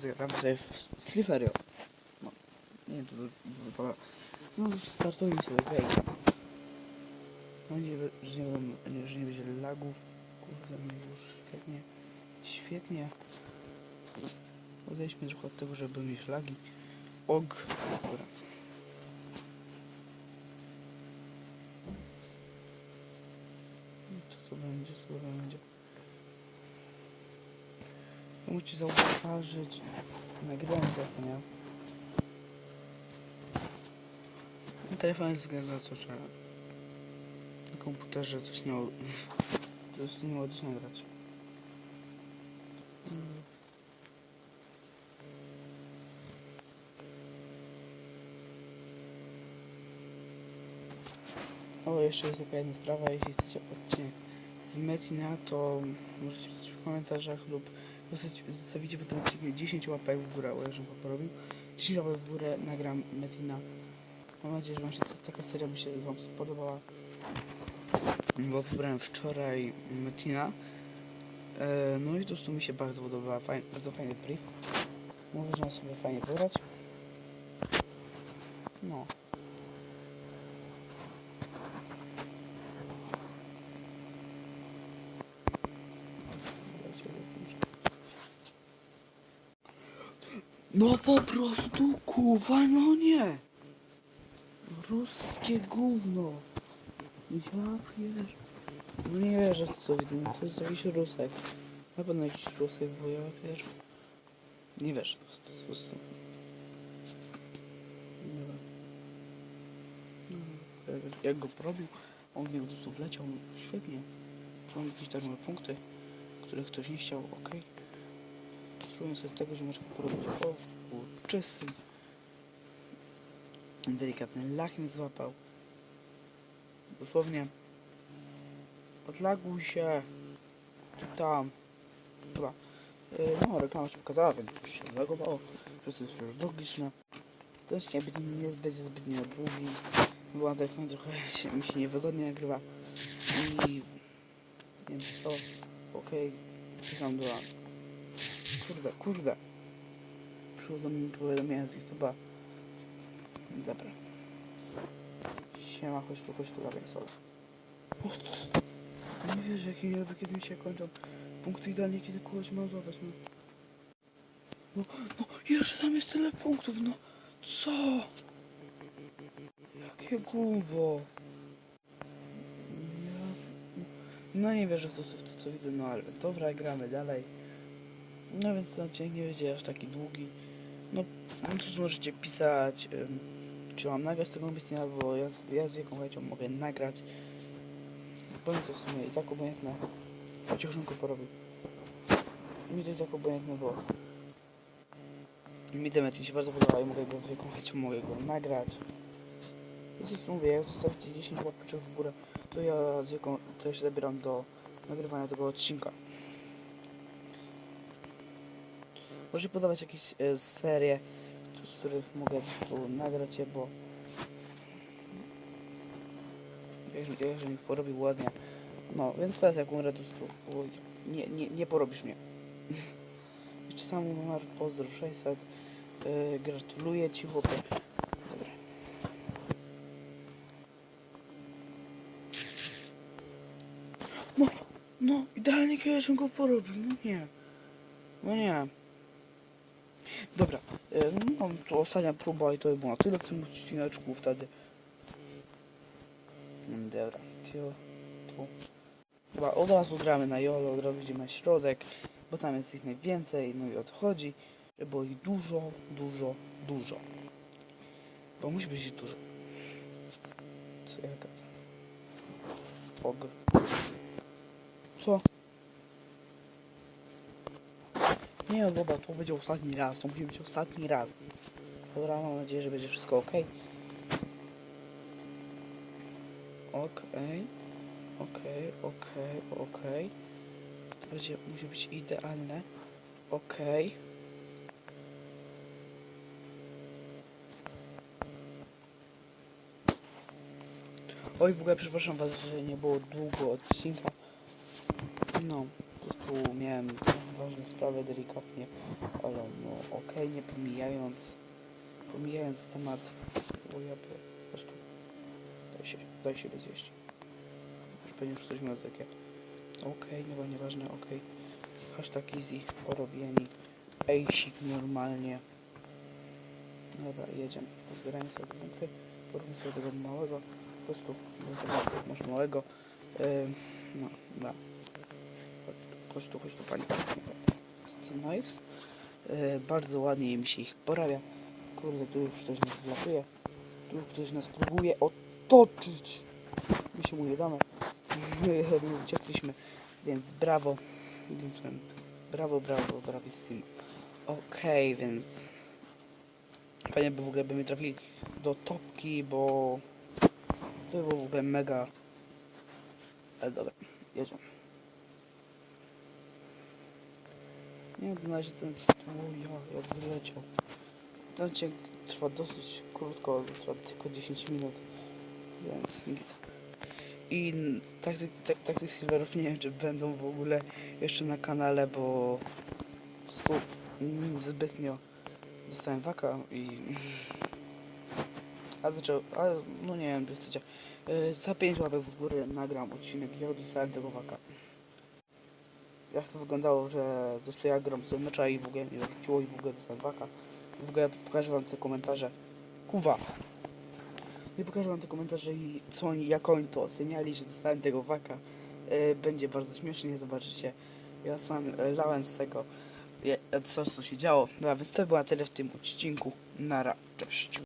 Zagram sobie w Sliferio. No, nie to to- No, startujmy sobie, okej. Mam nadzieję, że nie, że nie będzie lagów. Kurde, no już świetnie. Świetnie. Odejdźmy trochę od tego, żeby mieć lagi. Og. Dobra. To będzie, co to będzie? Musicie zauważyć. Nagrałem telefon, ja. Telefon jest zgadza co trzeba. Na komputerze coś nie coś nie mogę też nagrać. O, jeszcze jest taka jedna sprawa, jeśli chcecie odcinek z Metina, to możecie pisać w komentarzach lub zostać- zostawicie po tym odcinku 10 łapek w górę, o ja żebym to porobił. 10 łapek w górę, nagram Metina. Mam nadzieję, że wam się ta- taka seria by się wam spodobała. Bo wybrałem wczoraj Metina. E, no i to prostu mi się bardzo podoba, bardzo fajny brief. Można sobie fajnie pograć. No. No po prostu kuwa, no nie. Ruskie gówno. Ja pier... No nie wierzę co widzę, no to jest jakiś rusek. Na pewno jakiś rusek, bo ja wiesz... Nie wierzę po prostu, po prostu. Nie wiem. Jak, go porobił, on w niego po wleciał świetnie. Są jakieś darmowe punkty, których ktoś nie chciał, okej. Spróbuję sobie tego ziomeczka porobić o współczysty. Delikatny lach mnie złapał. Dosłownie. Odlaguj się. Tam. Chyba. Yy, no, reklama się pokazała, więc już się odlagowało. Wszyscy już logiczne. Odcinek będzie, nie będzie zbytnio długi. Bo na telefonie trochę się, mi się niewygodnie nagrywa. I... Nie wiem co. Okej. Okay. Była. Kurde, kurde. Przychodzą mi powiadomienia z YouTube'a. Dobra. Siema, chodź tu, chodź tu, lagaj sobie. Nie wierzę, jakie nie kiedy mi się kończą. Punkty idealnie, kiedy kogoś mam złapać, no. No, no, jeszcze tam jest tyle punktów, no. Co? Jakie. Ja... No nie wierzę w to, w to, co widzę, no ale dobra, gramy dalej. No więc ten odcinek nie będzie aż taki długi. No, no cóż, możecie pisać, czy mam nagrać tego myślenia, bo ja, ja z wielką chęcią mogę nagrać. Powiem to w sumie i tak obojętne. Chociaż bym go porobił. Mi to i tak obojętne było. Mi temat mi się bardzo podoba i mogę go z wielką chęcią mogę go nagrać. Po prostu mówię, jak zostawicie 10 łapeczek w górę, to ja z wielką też zabieram do nagrywania tego odcinka. Może podawać jakieś e, serie, z których mogę tu nagrać je, bo jeżeli, jeżeli mi porobił ładnie. No, więc teraz jak umrę, to oj, nie, nie, nie porobisz mnie. Jeszcze sam numer pozdro 600. Yy, gratuluję ci chłopie. No, no, idealnie kiedy żebym go porobił, no nie. No nie. Dobra, no to ostatnia próba i to by było na tyle w tym odcineczku wtedy. Dobra, tyle. Tu. Chyba od razu gramy na Jolo, od razu idziemy na środek, bo tam jest ich najwięcej, no i odchodzi, że było ich dużo, dużo, dużo. Bo musi być ich dużo. Co ja? Ogr. Co? Nie, no dobra, to będzie ostatni raz, to musi być ostatni raz. Dobra, mam nadzieję, że będzie wszystko ok. Okej. Okej, okej, okej. To będzie, musi być idealne. Okej. Oj, w ogóle przepraszam was, że nie było długo odcinka. No, prostu miałem ważne sprawy delikatnie, ale no okej, nie pomijając, pomijając temat, bo ja by, po prostu, daj się, daj się zjeść. Już już coś miał takie, okej, no bo nieważne, okej. Hashtag easy, porobieni, ejsik normalnie. Dobra, jedziemy, pozbierajmy sobie punkty, poróbmy sobie tego małego, po prostu, masz- małego, Ym, no, no. Chodź tu, chodź tu, pani. To nice. Yy, bardzo ładnie mi się ich porabia. Kurde, tu już ktoś nas wlatuje. Tu już ktoś nas próbuje otoczyć. My się mu nie damy. My uciekliśmy, więc brawo. Brawo, brawo, brawissimo. Okej, więc... Fajnie by w ogóle by my trafili do topki, bo... To by było w ogóle mega... Ale dobra, jedziemy. Nie wiem, razie ten... Ja, jak wyleciał. Ten odcinek trwa dosyć krótko, trwa tylko 10 minut, więc git. I taktyk, tak, taktyk silverów nie wiem, czy będą w ogóle jeszcze na kanale, bo mm, zbytnio dostałem waka i... A zaczął, ale no nie wiem, czy chcecie. Yy, za 5 łapek w górę nagram odcinek, jak dostałem tego waka. Jak to wyglądało, że gram sobie mecza i w ogóle mnie rzuciło i w ogóle dostałem waka. W ogóle pokażę wam te komentarze. Kuwa. Nie pokażę wam te komentarze i co oni, jak oni to oceniali, że dostałem tego waka. Yy, będzie bardzo śmiesznie, zobaczycie. Ja sam e, lałem z tego, je- co, co się działo. Dobra, więc to było na tyle w tym odcinku. Nara, cześć.